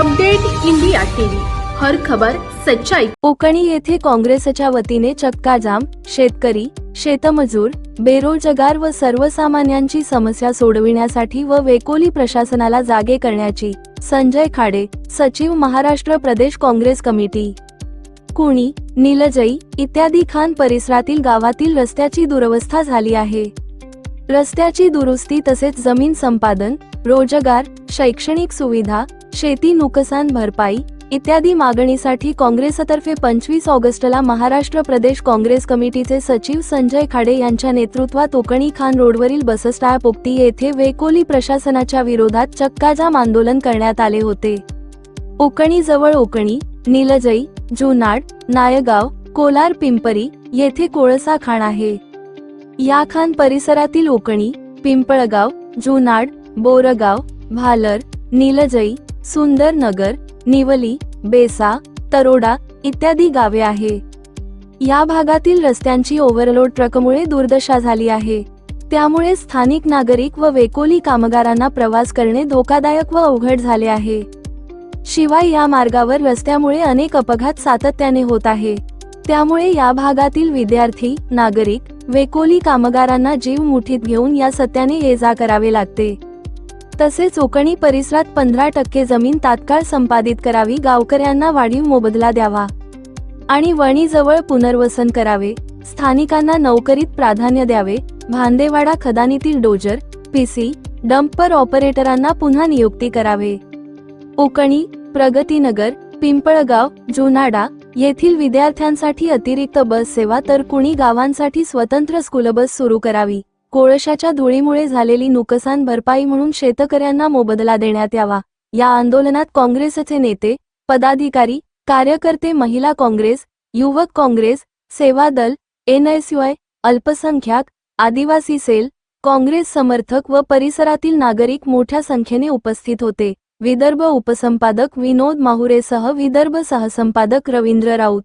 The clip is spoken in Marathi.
Update India TV. हर खबर सच्चाई. कोकणी येथे काँग्रेसच्या वतीने चक्काजाम शेतकरी शेतमजूर बेरोजगार व सर्वसामान्यांची समस्या सोडविण्यासाठी व वेकोली प्रशासनाला जागे करण्याची संजय खाडे सचिव महाराष्ट्र प्रदेश काँग्रेस कमिटी. कुणी निलजई इत्यादी खान परिसरातील गावातील रस्त्याची दुरवस्था झाली आहे. रस्त्याची दुरुस्ती तसेच जमीन संपादन रोजगार शैक्षणिक सुविधा शेती नुकसान भरपाई इत्यादी मागणीसाठी काँग्रेसतर्फे पंचवीस ऑगस्टला महाराष्ट्र प्रदेश काँग्रेस कमिटीचे सचिव संजय खाडे यांच्या नेतृत्वात ओकणी खान रोडवरील बसस्टॉप पोक्ती येथे वेकोली प्रशासनाच्या विरोधात चक्काजाम आंदोलन करण्यात आले होते. ओकणी जवळ ओकणी निलजई जुनाड नायगाव कोलार पिंपरी येथे कोळसा खाण आहे. या खान परिसरातील ओकणी पिंपळगाव जुनाड बोरगाव भालर निलजई सुंदरनगर निवली बेसा तरोडा इत्यादी गावे आहे. या भागातील रस्त्यांची ओव्हरलोड ट्रकमुळे दुर्दशा झाली आहे. त्यामुळे स्थानिक नागरिक व वेकोली कामगारांना प्रवास करणे धोकादायक व अवघड झाले आहे. शिवाय या मार्गावर रस्त्यामुळे अनेक अपघात सातत्याने होत आहे. त्यामुळे या भागातील विद्यार्थी नागरिक वेकोली कामगारांना जीव मुठीत घेऊन या सत्याने ये जा करावे लागते. तसेच ओकणी परिसरात पंधरा टक्के जमीन तात्काळ संपादित करावी गावकऱ्यांना वाढीव मोबदला द्यावा आणि वणीजवळ पुनर्वसन करावे. स्थानिकांना नोकरीत प्राधान्य द्यावे. भांदेवाडा खदानीतील डोजर पीसी डंपर ऑपरेटरांना पुन्हा नियुक्ती करावे. ओकणी प्रगतीनगर पिंपळगाव जुनाडा येथील विद्यार्थ्यांसाठी अतिरिक्त बस सेवा तर कुणी गावांसाठी स्वतंत्र स्कूल बस सुरू करावी. कोळशाच्या धुळीमुळे झालेली नुकसान भरपाई म्हणून शेतकऱ्यांना मोबदला देण्यात यावा. या आंदोलनात काँग्रेसचे नेते पदाधिकारी कार्यकर्ते महिला काँग्रेस युवक काँग्रेस सेवा दल एनएसयूआय अल्पसंख्याक आदिवासी सेल काँग्रेस समर्थक व परिसरातील नागरिक मोठ्या संख्येने उपस्थित होते. विदर्भ उपसंपादक विनोद माहुरेसह विदर्भ सहसंपादक रवींद्र राऊत.